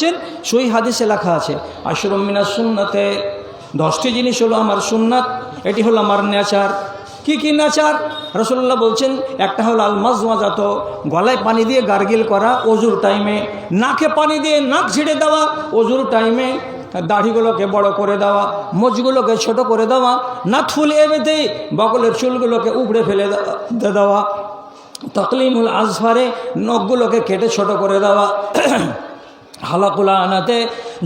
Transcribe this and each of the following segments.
বলছেন, সই হাদিসে লেখা আছে আশরমিনা সুন্নাতে। দশটি জিনিস হলো আমার সুন্নাত, এটি হলো আমার নেচার। কি কি নেচার? রসুল্লাহ বলছেন, একটা হলো আল মাজমাজাত গলায় পানি দিয়ে গার্গিল করা অজুর টাইমে, নাকে পানি দিয়ে নাক ছিঁড়ে দেওয়া অজুর টাইমে, দাড়িগুলোকে বড় করে দেওয়া, মোজগুলোকে ছোট করে দেওয়া না থুলে বেঁধে বগলের চুলগুলোকে উপড়ে ফেলে দেওয়া, তকলিমুল আজফারে নখগুলোকে কেটে ছোট করে দেওয়া হালাকুলা আনাতে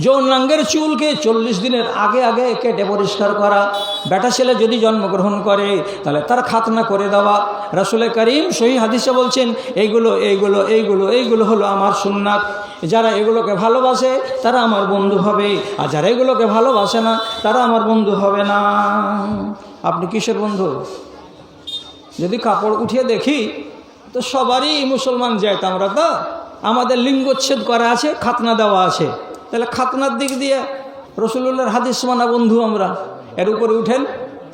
যৌনাঙ্গের চুলকে চল্লিশ দিনের আগে আগে কেটে পরিষ্কার করা। বেটা ছেলে যদি জন্মগ্রহণ করে, তাহলে তার খাতনা করে দেওয়া। রাসুলে করিম সহি হাদিসে বলছেন, এইগুলো এইগুলো এইগুলো এইগুলো হলো আমার সুন্নাত। যারা এগুলোকে ভালোবাসে, তারা আমার বন্ধু হবে। আর যারা এগুলোকে ভালোবাসে না, তারা আমার বন্ধু হবে না। আপনি কিসের বন্ধু? যদি কাপড় উঠিয়ে দেখি, তো সবারই মুসলমান যায় আমরা তো। আমাদের লিঙ্গচ্ছেদ করা আছে, খাতনা দেওয়া আছে। তাহলে খাতনার দিক দিয়ে রসুল্লাহর হাদিস মানা বন্ধু আমরা। এর উপরে উঠেন।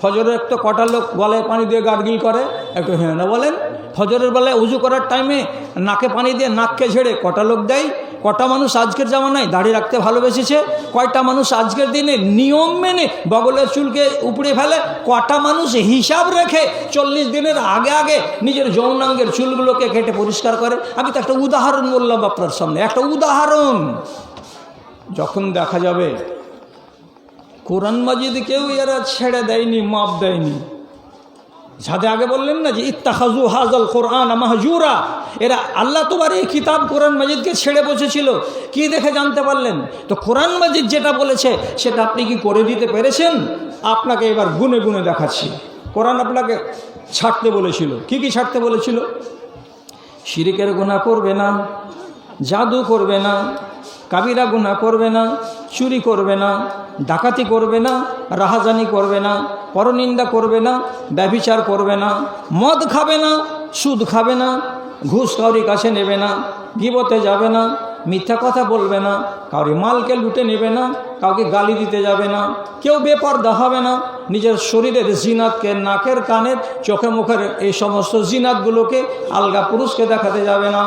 ফজরের একটা কটা লোক গলায় পানি দিয়ে গার্গিল করে, একটু হ্যাঁ না বলেন? ফজরের বেলায় উজু করার টাইমে নাকে পানি দিয়ে নাককে ঝেড়ে কটা লোক দেয়? কটা মানুষ আজকের জামানায় দাড়ি রাখতে ভালোবেসেছে? কয়টা মানুষ আজকের দিনে নিয়ম মেনে বগলের চুলকে উপড়ে ফেলে? কটা মানুষ হিসাব রেখে চল্লিশ দিনের আগে আগে নিজের যৌনাঙ্গের চুলগুলোকে কেটে পরিষ্কার করে? আমি তো একটা উদাহরণ বললাম আপনার সামনে, একটা উদাহরণ। যখন দেখা যাবে কোরআন মাজিদ কেউ এরা ছেড়ে দেয়নি, মাপ দেয়নি। যাতে আগে বললেন না যে ইত্তাহাজু হাজল কোরআন মাহজুরা। এরা আল্লাহ তোমার এই কিতাব কোরআন মাজিদকে ছেড়ে বসেছিল। কি দেখে জানতে পারলেন? তো কোরআন মাজিদ যেটা বলেছে, সেটা আপনি কি করে দিতে পেরেছেন? আপনাকে এবার গুনে গুনে দেখাচ্ছি। কোরআন আপনাকে ছাড়তে বলেছিল। কি কি ছাড়তে বলেছিল? শিরিকের গুণা করবে না, জাদু করবে না, কাবিরা গুণা করবে না, চুরি করবে না ডাকাতি করবে না, রাহাজানি করবে না, পরনিন্দা করবে না ব্যবিচার করবে না, মদ খাবে না, সুদ খাবে না, ঘুষ কাউরি কাছে নেবে না, গিবতে যাবে না, মিথ্যা কথা বলবে না, কাউরি মালকে লুটে নেবে না, কাউকে গালি দিতে যাবে না, কেউ বেপার দেখাবে না নিজের শরীরের জিনাতকে নাকের কানের চোখে মুখের এই সমস্ত জিনাতগুলোকে আলগা পুরুষকে দেখাতে যাবে না।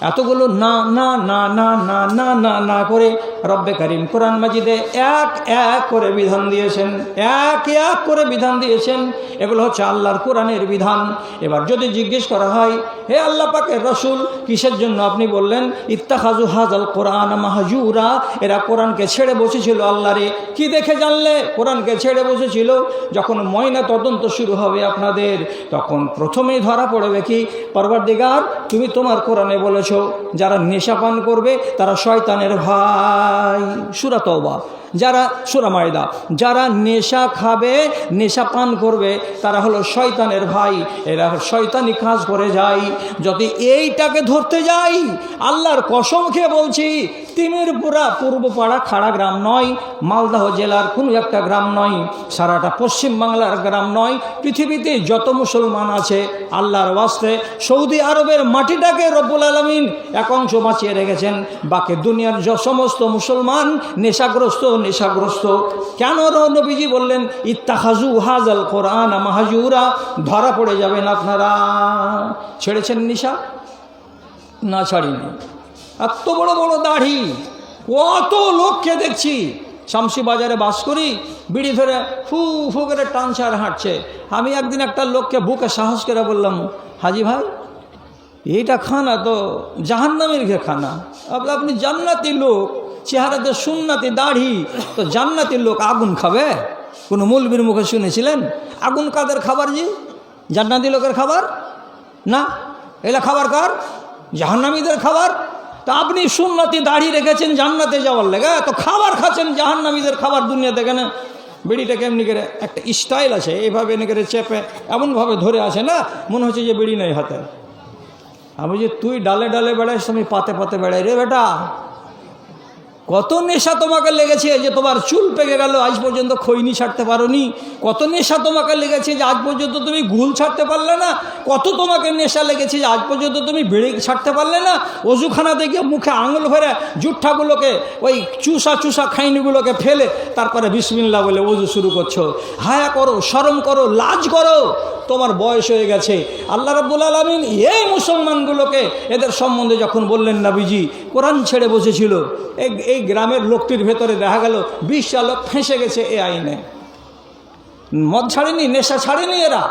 এতগুলো না না না না না না না না করে রব্বে করিম কোরআন মাজিদে এক এক করে বিধান দিয়েছেন। এক এক করে বিধান দিয়েছেন। এগুলো হচ্ছে আল্লাহর কোরআনের বিধান। এবার যদি জিজ্ঞেস করা হয়, হে আল্লাহ পাকের রসুল, কিসের জন্য আপনি বললেন ইত্তাখাজু হাজাল কোরআন মাহাজুরা এরা কোরআনকে ছেড়ে বসেছিল আল্লাহরে। কি দেখে জানলে? কোরআনকে ছেড়ে বসেছিল যখন ময়না তদন্ত শুরু হবে আপনাদের, তখন প্রথমেই ধরা পড়বে কি? পরবর্দিগার তুমি তোমার কোরআনে বলেছ, যারা নেশা পান করবে, তারা শয়তানের ভাই। সুরা তওবা। যারা সুরা মায়দা, যারা নেশা খাবে, নেশা পান করবে, তারা হলো শয়তানের ভাই। এরা শয়তানি কাজ করে যায়। যদি এইটাকে ধরতে যাই, আল্লাহর কসম খেয়ে বলছি, তিমিরপুরা পূর্বপাড়া খাড়া গ্রাম নয়, মালদাহ জেলার কোনো একটা গ্রাম নয়, সারাটা পশ্চিম বাংলার গ্রাম নয়। পৃথিবীতে যত মুসলমান আছে, আল্লাহর বাস্তে সৌদি আরবের মাটিটাকে রব্বুল আলমিন এক অংশ বাঁচিয়ে রেখেছেন। বাকি দুনিয়ার সমস্ত মুসলমান নেশাগ্রস্ত নেশাগ্রস্ত। কেন নবীজি বললেন ইত্তাহাজু হাজাল কোরআন মাহাজুরা, ধরা পড়ে যাবেন আপনারা। ছেড়েছেন নিশা? না ছাড়িনি। এত বড় বড় দাড়ি, কত লোককে দেখছি। শামসি বাজারে বাস করি, বিড়ি ধরে ফু ফু করে টানছে আর হাঁটছে। আমি একদিন একটা লোককে বুকে সাহস করে বললাম, হাজি ভাই, এইটা খানা তো জাহান্নামের খানা। আপনি জান্নাতি লোক চেহারাতে সুন্নাতি দাড়ি, তো জান্নাতি লোক আগুন খাবে? কোনো মূলবীর মুখে শুনেছিলেন? আগুন কাদের খাবার জি? জান্নাতি লোকের খাবার? না? এলা খাবার কার? জাহান্নামীদের খাবার? তা আপনি সুন্নতি দাড়ি রেখেছেন জান্নাতে যাওয়ার লেগে, তো খাবার খাচ্ছেন জাহান্নামীদের খাবার দুনিয়াতে কেন? বিড়িটাকে এমনি করে একটা স্টাইল আছে, এইভাবে এনে করে চেপে, এমনভাবে ধরে আছে না, মনে হচ্ছে যে বিড়ি নেই হাতে। আমি যে তুই ডালে ডালে বেড়াইস, আমি পাতে পাতে বেড়াই রে বেটা। কত নেশা তোমাকে লেগেছে যে তোমার চুল পেকে গেল, আজ পর্যন্ত খৈনি ছাড়তে পারোনি। কত নেশা তোমাকে লেগেছে যে আজ পর্যন্ত তুমি গুল ছাড়তে পারলে না। কত তোমাকে নেশা লেগেছে যে আজ পর্যন্ত তুমি বেড়ে ছাড়তে পারলে না। অজুখানা দেখে মুখে আঙুল ভরে জুঠাগুলোকে, ওই চুষা চুষা খাইনিগুলোকে ফেলে তারপরে বিসমিল্লা বলে অজু শুরু করছ। হায়া করো, শরম করো, লাজ করো। তোমার বয়স হয়ে গেছে। আল্লাহ রাব্বুল আলমিন এই মুসলমানগুলোকে এদের সম্বন্ধে যখন বললেন নাবিজি, কোরআন ছেড়ে বসেছিল। এই গ্রামের লোকটির ভেতরে দেখা গেল বিশটা লোক ফেঁসে গেছে এ আইনে। মদ ছাড়েনি, নেশা ছাড়েনি এরা।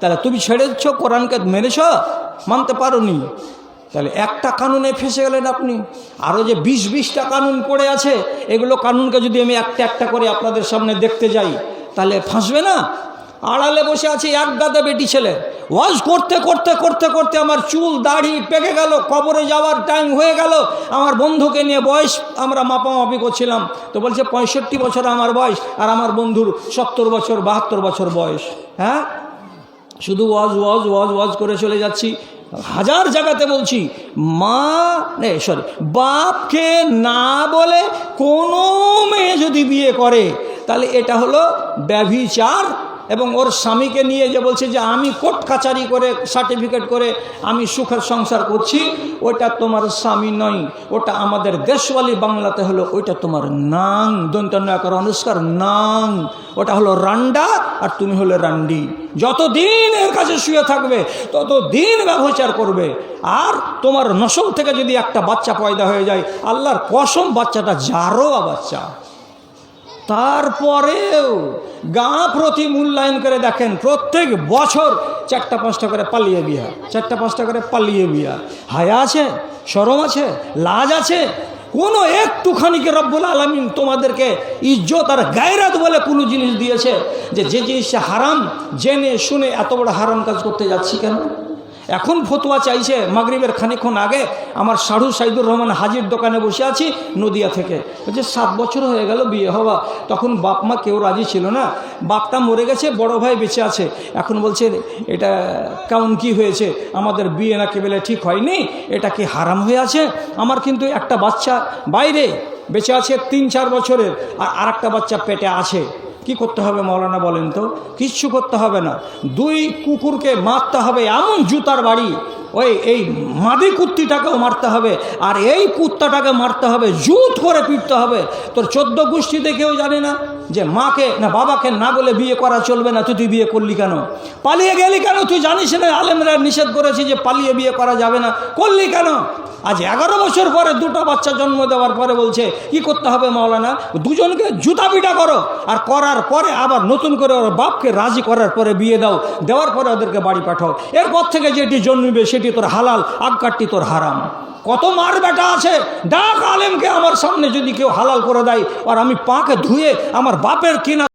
তাহলে তুমি ছেড়েছ, কোরআনকে মেরেছ? মানতে পারোনি। তাহলে একটা কানুনে ফেসে গেলেন আপনি। আরও যে বিশ বিশটা কানুন পড়ে আছে, এগুলো কানুনকে যদি আমি একটা একটা করে আপনাদের সামনে দেখতে যাই, তাহলে ফাঁসবে না? আড়ালে বসে আছে এক গাদা বেটি ছেলে। ওয়াজ করতে করতে করতে করতে আমার চুল, দাড়ি পেকে গেল, কবরে যাওয়ার টাইম হয়ে গেল। আমার বন্ধুকে নিয়ে বয়স আমরা মাপামাপি করছিলাম। তো বলছে, পঁয়ষট্টি বছর আমার বয়স আর আমার বন্ধুর সত্তর বছর, বাহাত্তর বছর বয়স। হ্যাঁ? শুধু ওয়াজ ওয়াজ ওয়াজ ওয়াজ করে চলে যাচ্ছি। হাজার জায়গাতে বলছি, মা নে সরি বাপকে না বলে কোনো মেয়ে যদি বিয়ে করে, তাহলে এটা হলো ব্যভিচার এবং ওর স্বামীকে নিয়ে যে বলছে যে আমি কোর্ট কাচারি করে সার্টিফিকেট করে আমি সুখের সংসার করছি ওটা তোমার স্বামী নয়, ওটা আমাদের দেশওয়ালি বাংলাতে হলো, ওইটা তোমার নাং দন্তন্যাকর অনুষ্কার নাং, ওটা হলো রান্ডা আর তুমি হলে রান্ডি। যতদিন এর কাছে শুয়ে থাকবে, ততদিন ব্যবচার করবে। আর তোমার নসল থেকে যদি একটা বাচ্চা পয়দা হয়ে যায়, আল্লাহর কসম বাচ্চাটা জারোয়া বাচ্চা। তারপরেও গাঁ প্রতি মূল্যায়ন করে দেখেন, প্রত্যেক বছর চারটা পাঁচটা করে পালিয়ে বিয়া, চারটা পাঁচটা করে পালিয়ে বিয়া। হায়া আছে সরম আছে, লাজ আছে, কোনো একটুখানিকে রব্বুল আলমিন তোমাদেরকে ইজ্জত আর গায়রাত বলে কোনো জিনিস দিয়েছে যে যে জিনিসটা হারাম, জেনে শুনে এত বড় হারাম কাজ করতে যাচ্ছি কেন? এখন ফতুয়া চাইছে মাগরিবের খানিক্ষণ আগে আমার সাধু সাইদুর রহমান হাজির দোকানে বসে আছি নদিয়া থেকে। বলছে সাত বছর হয়ে গেল বিয়ে হওয়া। তখন বাপ মা কেউ রাজি ছিল না। বাপটা মরে গেছে, বড় ভাই বেঁচে আছে। এখন বলছে, এটা কেমন কি হয়েছে? আমাদের বিয়ে না কেবলে ঠিক হয়নি? এটা কি হারাম হয়ে আছে? আমার কিন্তু একটা বাচ্চা বাইরে বেঁচে আছে তিন চার বছরের, আর আরেকটা বাচ্চা পেটে আছে। কি করতে হবে মৌলানা বলেন তো? কিচ্ছু করতে হবে না। দুই কুকুরকে মারতে হবে এমন জুতার বাড়ি। ওই, এই মাদি কুত্তিটাকেও মারতে হবে। আর এই কুত্তাটাকে মারতে হবে জুত করে পিটতে হবে। তোর চোদ্দ গোষ্ঠীতে কেউ জানে না যে মাকে না বাবাকে না বলে বিয়ে করা চলবে না তুই তুই বিয়ে করলি কেন? পালিয়ে গেলি কেন? তুই জানিস না, আলেমরা নিষেধ করেছে যে পালিয়ে বিয়ে করা যাবে না। করলি কেন? আজ এগারো বছর পরে দুটো বাচ্চা জন্ম দেওয়ার পরে বলছে, কি করতে হবে মাওলানা? দুজনকে জুতা পিটা করো আর করার পরে আবার নতুন করে ওর বাপকে রাজি করার পরে বিয়ে দাও। দেওয়ার পরে ওদেরকে বাড়ি পাঠাও। এরপর থেকে যেটি জন্মিবে সেটি তোর হালাল আবকারটি তোর হারাম। কত মার বেটা আছে? ডাক আলেমকে আমার সামনে যদি কেউ হালাল করে দেয়, আর আমি পাকে ধুয়ে আমার বাপের কিনা